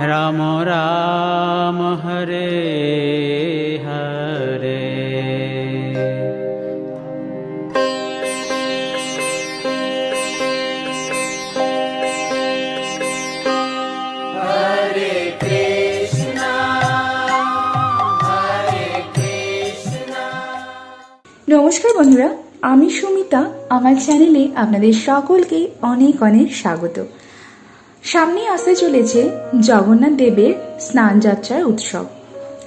রাম রাম হরে হরে নমস্কার বন্ধুরা আমি সুমিতা। আমার চ্যানেলে আপনাদের সকলকে অনেক অনেক স্বাগত। সামনে আসতে চলেছে জগন্নাথ দেবের স্নানযাত্রার উৎসব।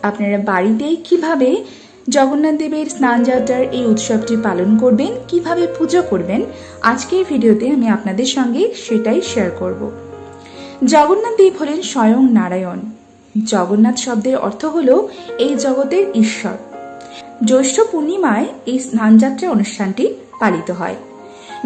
আপনারা বাড়িতেই কীভাবে জগন্নাথ দেবের স্নানযাত্রার এই উৎসবটি পালন করবেন, কীভাবে পুজো করবেন, আজকের ভিডিওতে আমি আপনাদের সঙ্গে সেটাই শেয়ার করব। জগন্নাথ দেব হলেন স্বয়ং নারায়ণ। জগন্নাথ শব্দের অর্থ হল এই জগতের ঈশ্বর। জ্যৈষ্ঠ পূর্ণিমায় এই স্নানযাত্রা অনুষ্ঠানটি পালিত হয়।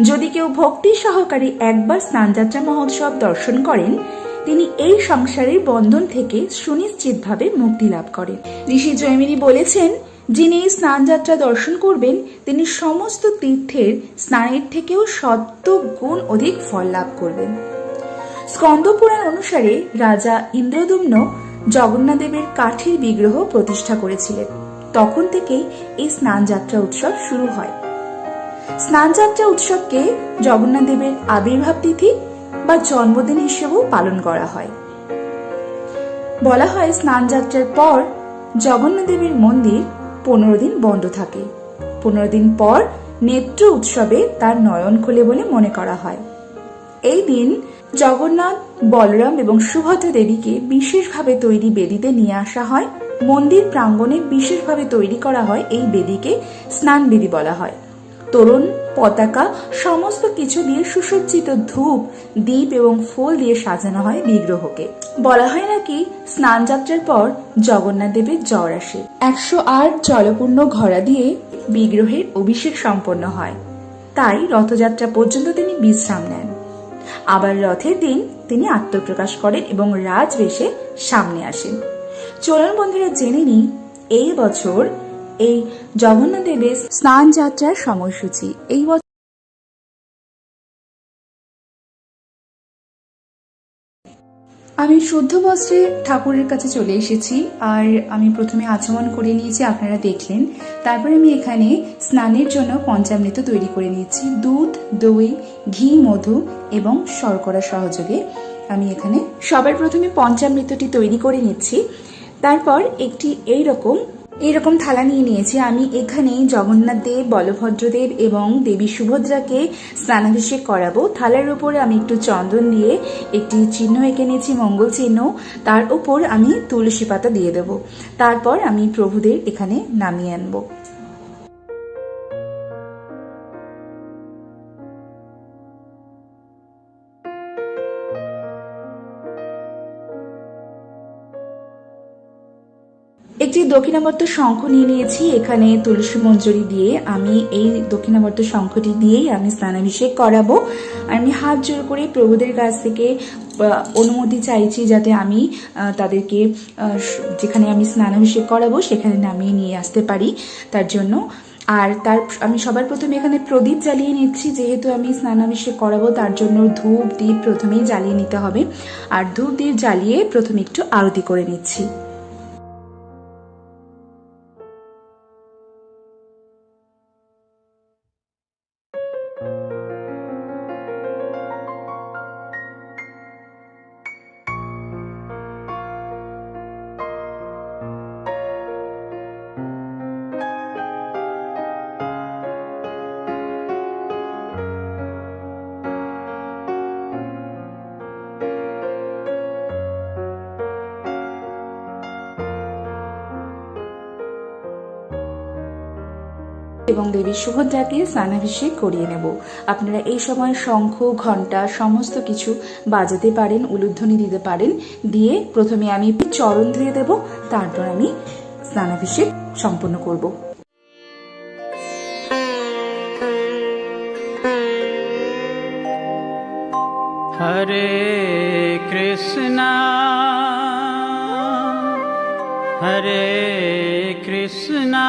যদি কেউ ভক্তি সহকারে একবার স্নানযাত্রা মহোৎসব দর্শন করেন, তিনি এই সংসারের বন্ধন থেকে সুনিশ্চিতভাবে মুক্তি লাভ করেন। ঋষি জয়মিনী বলেছেন, যিনি এই স্নানযাত্রা দর্শন করবেন, তিনি সমস্ত তীর্থের স্নানের থেকেও সত্য গুণ অধিক ফল লাভ করবেন। স্কন্দপুরাণ অনুসারে রাজা ইন্দ্রদুম্ন জগন্নাথদেবের কাঠের বিগ্রহ প্রতিষ্ঠা করেছিলেন। তখন থেকেই এই স্নানযাত্রা উৎসব শুরু হয়। স্নানযাত্রা উৎসবকে জগন্নাথদেবের আবির্ভাব তিথি বা জন্মদিন হিসেবেও পালন করা হয়। বলা হয় স্নানযাত্রার পর জগন্নাথদেবের মন্দির পনেরো দিন বন্ধ থাকে। পনেরো দিন পর নেত্র উৎসবে তার নয়ন খোলে বলে মনে করা হয়। এই দিন জগন্নাথ, বলরাম এবং সুভদ্রা দেবীকে বিশেষভাবে তৈরি বেদিতে নিয়ে আসা হয়। মন্দির প্রাঙ্গণে বিশেষভাবে তৈরি করা হয় এই বেদিকে স্নান বেদি বলা হয়। তরুণ, পতাকা, সমস্ত কিছু দিয়ে সুসজ্জিত ধূপ দ্বীপ এবং ফুল দিয়ে সাজানো হয় বিগ্রহকে। বলা হয় নাকি স্নান যাত্রার পর জগন্নাথ দেবের জ্বর আসে। একশো আট জলপূর্ণ ঘোড়া দিয়ে বিগ্রহের অভিষেক সম্পন্ন হয়। তাই রথযাত্রা পর্যন্ত তিনি বিশ্রাম নেন। আবার রথের দিন তিনি আত্মপ্রকাশ করেন এবং রাজবেশে সামনে আসেন। চলন বন্ধুরা, জেনে নিই, এই বছর এই জগন্নাথ দেবের স্নান যাত্রার সময়সূচি। এই বছর আমি শুদ্ধ বস্ত্রে ঠাকুরের কাছে চলে এসেছি আর আমি প্রথমে আচমন করে নিয়েছি, আপনারা দেখলেন। তারপরে আমি এখানে স্নানের জন্য পঞ্চামৃত তৈরি করে নিয়েছি। দুধ, দই, ঘি, মধু এবং শর্করা সহযোগে আমি এখানে সবার প্রথমে পঞ্চামৃতটি তৈরি করে নিচ্ছি। তারপর একটি এইরকম এইরকম থালা নিয়ে নিয়েছি। আমি এখানে জগন্নাথ দেব বলভদ্রদেব এবং দেবী সুভদ্রাকে স্নানাভিষেক করাবো। থালার উপরে আমি একটু চন্দন দিয়ে একটি চিহ্ন এঁকে নিয়েছি, মঙ্গল চিহ্ন। তার উপর আমি তুলসী পাতা দিয়ে দেব। তারপর আমি প্রভুদের এখানে নামিয়ে আনব। একটি দক্ষিণাবর্ত শঙ্খ নিয়ে নিয়েছি। এখানে তুলসী মঞ্জুরি দিয়ে আমি এই দক্ষিণাবর্ত শঙ্খটি দিয়েই আমি স্নানাভিষেক করাবো। আর আমি হাত জোর করে প্রভুদের কাছ থেকে অনুমতি চাইছি যাতে আমি তাদেরকে যেখানে আমি স্নানাভিষেক করাবো সেখানে নামিয়ে নিয়ে আসতে পারি তার জন্য। আর তার, আমি সবার প্রথমে এখানে প্রদীপ জ্বালিয়ে নিচ্ছি। যেহেতু আমি স্নানাভিষেক করাবো তার জন্য ধূপ দ্বীপ প্রথমেই জ্বালিয়ে নিতে হবে। আর ধূপ দ্বীপ জ্বালিয়ে প্রথমে একটু আরতি করে নিচ্ছি। এবং দেবী সুভদ্রাকে স্নানাভিষেক করিয়ে নেব। আপনারা এই সময় শঙ্খ, ঘণ্টা, সমস্ত কিছু বাজাতে পারেন, উলুধ্বনি দিতে পারেন। দিয়ে প্রথমে আমি চরণ ধুয়ে দেব, তারপর আমি স্নানাভিষেক সম্পন্ন করব। হরে কৃষ্ণা হরে কৃষ্ণা।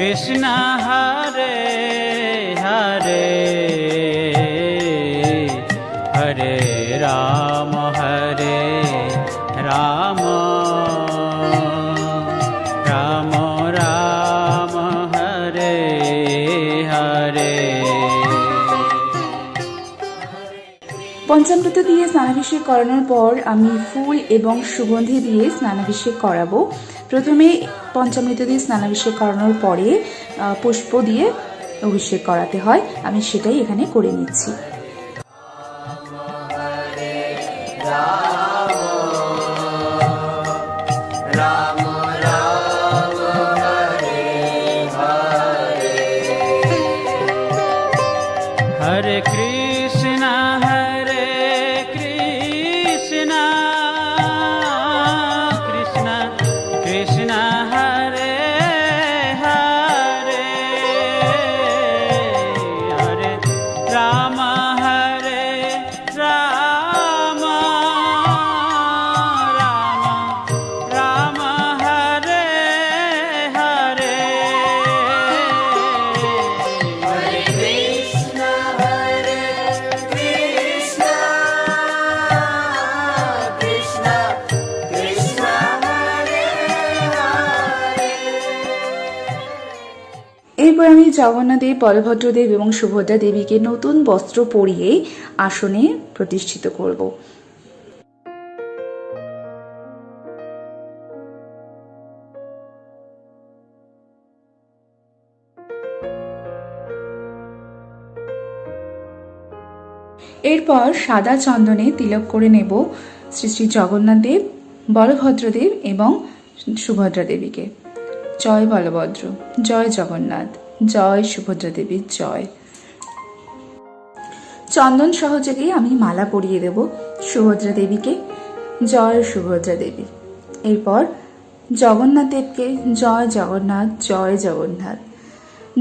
Krishna Hare পঞ্চামৃত দিয়ে স্নানাভিষেক করানোর পর আমি ফুল এবং সুগন্ধি দিয়ে স্নানাভিষেক করাবো। প্রথমে পঞ্চামৃত দিয়ে স্নানাভিষেক করানোর পরে পুষ্প দিয়ে অভিষেক করাতে হয়। আমি সেটাই এখানে করে নিচ্ছি। জগন্নাথদেব, বলভদ্রদেব এবং সুভদ্রা দেবীকে নতুন বস্ত্র পরিয়ে আসনে প্রতিষ্ঠিত করব। এরপর সাদা চন্দনে তিলক করে নেব শ্রী শ্রী জগন্নাথ দেব বলভদ্রদেব এবং সুভদ্রা দেবীকে জয় বলভদ্র, জয় জগন্নাথ। জয় সুভদ্রা দেবীর জয়। চন্দন সহযোগে আমি মালা পরিয়ে দেব সুভদ্রা দেবীকে জয় সুভদ্রা দেবী এরপর জগন্নাথ দেবকে জয় জগন্নাথ জয় জগন্নাথ।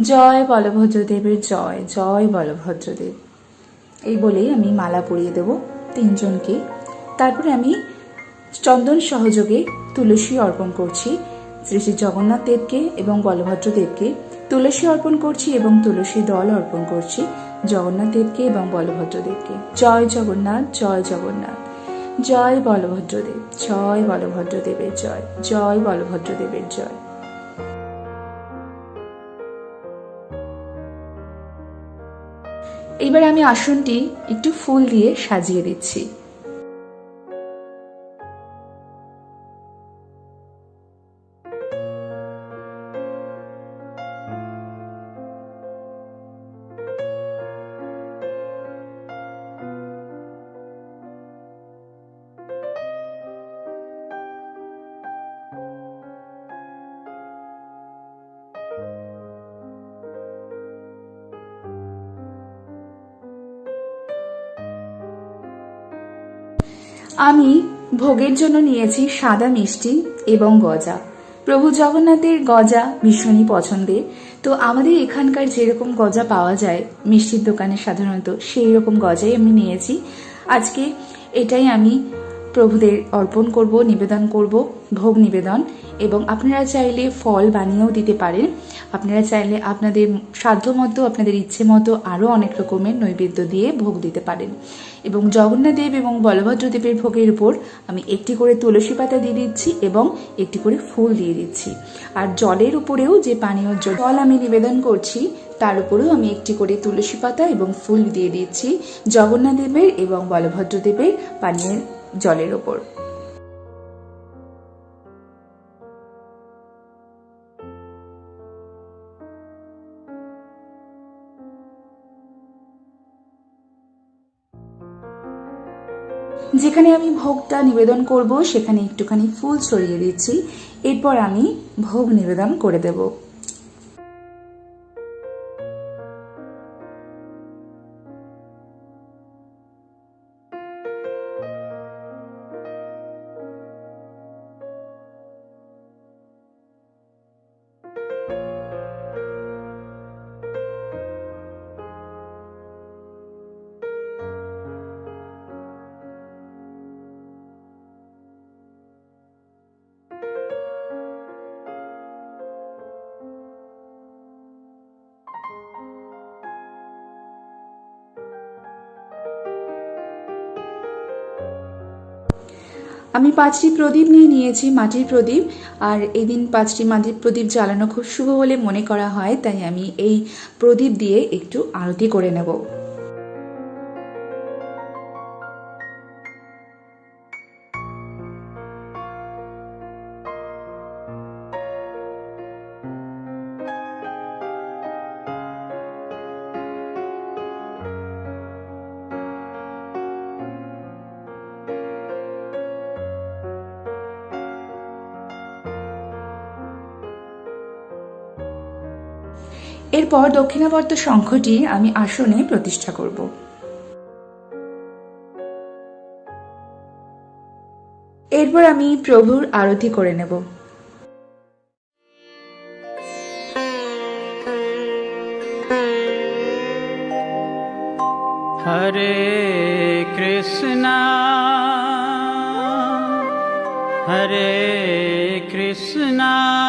জয় বলভদ্র দেবের জয় জয় বলভদ্র দেব এই বলেই আমি মালা পরিয়ে দেব তিনজনকে। তারপরে আমি চন্দন সহযোগে তুলসী অর্পণ করছি শ্রী শ্রী জগন্নাথ দেবকে এবং বলভদ্র দেবকে তুলসী অর্পণ করছি এবং তুলসী দল অর্পণ করছি জগন্নাথ দেবকে এবং বলভদ্র দেবকে। জয় জগন্নাথ জয় জগন্নাথ। জয় বলভদ্র দেব, জয় বলভদ্র দেবের জয় জয় বলভদ্র দেবের জয়। এবার আমি আসনটি একটু ফুল দিয়ে সাজিয়ে দিচ্ছি। আমি ভোগের জন্য নিয়েছি সাদা মিষ্টি এবং গজা। প্রভু জগন্নাথের গজা ভীষণই পছন্দের। তো আমাদের এখানকার যেরকম গজা পাওয়া যায়, মিষ্টির দোকানে সাধারণত সেই রকম গজাই আমি নিয়েছি। আজকে এটাই আমি প্রভুদের অর্পণ করব, নিবেদন করব, ভোগ নিবেদন, এবং আপনারা চাইলে ফল বানিয়েও দিতে পারেন। আপনারা চাইলে আপনাদের সাধ্যমতো আপনাদের ইচ্ছে মতো আরও অনেক রকমের নৈবেদ্য দিয়ে ভোগ দিতে পারেন। এবং জগন্নাথদেব এবং বলভদ্রদেবের ভোগের উপর আমি একটি করে তুলসী পাতা দিয়ে দিচ্ছি এবং একটি করে ফুল দিয়ে দিচ্ছি। আর জলের উপরেও যে পানীয় জল আমি নিবেদন করছি, তার উপরেও আমি একটি করে তুলসী পাতা এবং ফুল দিয়ে দিচ্ছি। জগন্নাথদেবের এবং বলভদ্রদেবের পানীয় জলের ওপর। যেখানে আমি ভোগটা নিবেদন করব, সেখানে একটুখানি ফুল ছড়িয়ে দিচ্ছি। এরপর আমি ভোগ নিবেদন করে দেব। আমি পাঁচটি প্রদীপ নিয়ে নিয়েছি, মাটির প্রদীপ। আর এদিন দিন পাঁচটি মাটির প্রদীপ জ্বালানো খুব শুভ বলে মনে করা হয়, তাই আমি এই প্রদীপ দিয়ে একটু আরতি করে নেব। এরপর দক্ষিণাবর্ত সংখ্যটি আমি আসনে প্রতিষ্ঠা করব। এরপর আমি প্রভুর আরতি করে নেব। হরে কৃষ্ণা হরে কৃষ্ণা।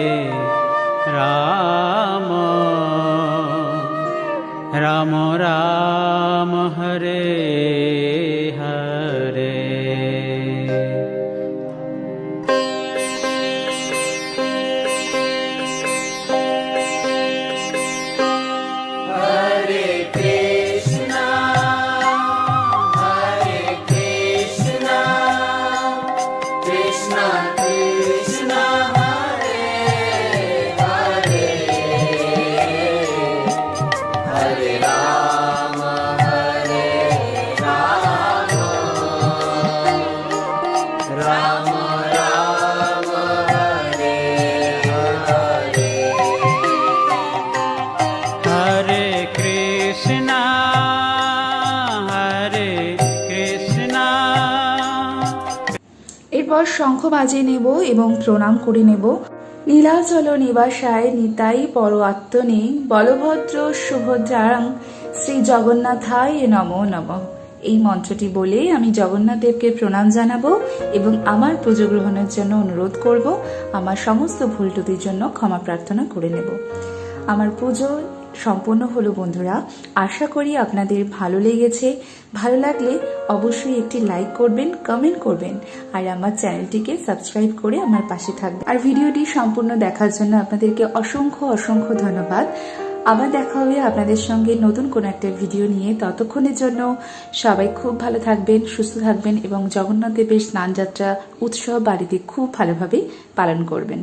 এরপর শঙ্খ বাজিয়ে নেব এবং প্রণাম করে নেব। নীলাচল নিবাসায় নিতাই পর আত্মনে বলভদ্র সুভদ্রাং শ্রী জগন্নাথায় নম নম। এই মন্ত্রটি বলে আমি জগন্নাথদেবকে প্রণাম জানাব এবং আমার পুজো গ্রহণের জন্য অনুরোধ করব। আমার সমস্ত ভুল জন্য ক্ষমা প্রার্থনা করে নেব। আমার পুজো সম্পূর্ণ হলো বন্ধুরা। আশা করি আপনাদের ভালো লেগেছে। ভালো লাগলে অবশ্যই একটি লাইক করবেন কমেন্ট করবেন, আর আমার চ্যানেলটিকে সাবস্ক্রাইব করে আমার পাশে থাকবেন। আর ভিডিওটি সম্পূর্ণ দেখার জন্য আপনাদেরকে অসংখ্য অসংখ্য ধন্যবাদ। আবার দেখা হবে আপনাদের সঙ্গে নতুন কোনো একটা ভিডিও নিয়ে। ততক্ষণের জন্য সবাই খুব ভালো থাকবেন, সুস্থ থাকবেন এবং জগন্নাথ দেবের স্নানযাত্রা উৎসব বাড়িতে খুব ভালোভাবে পালন করবেন।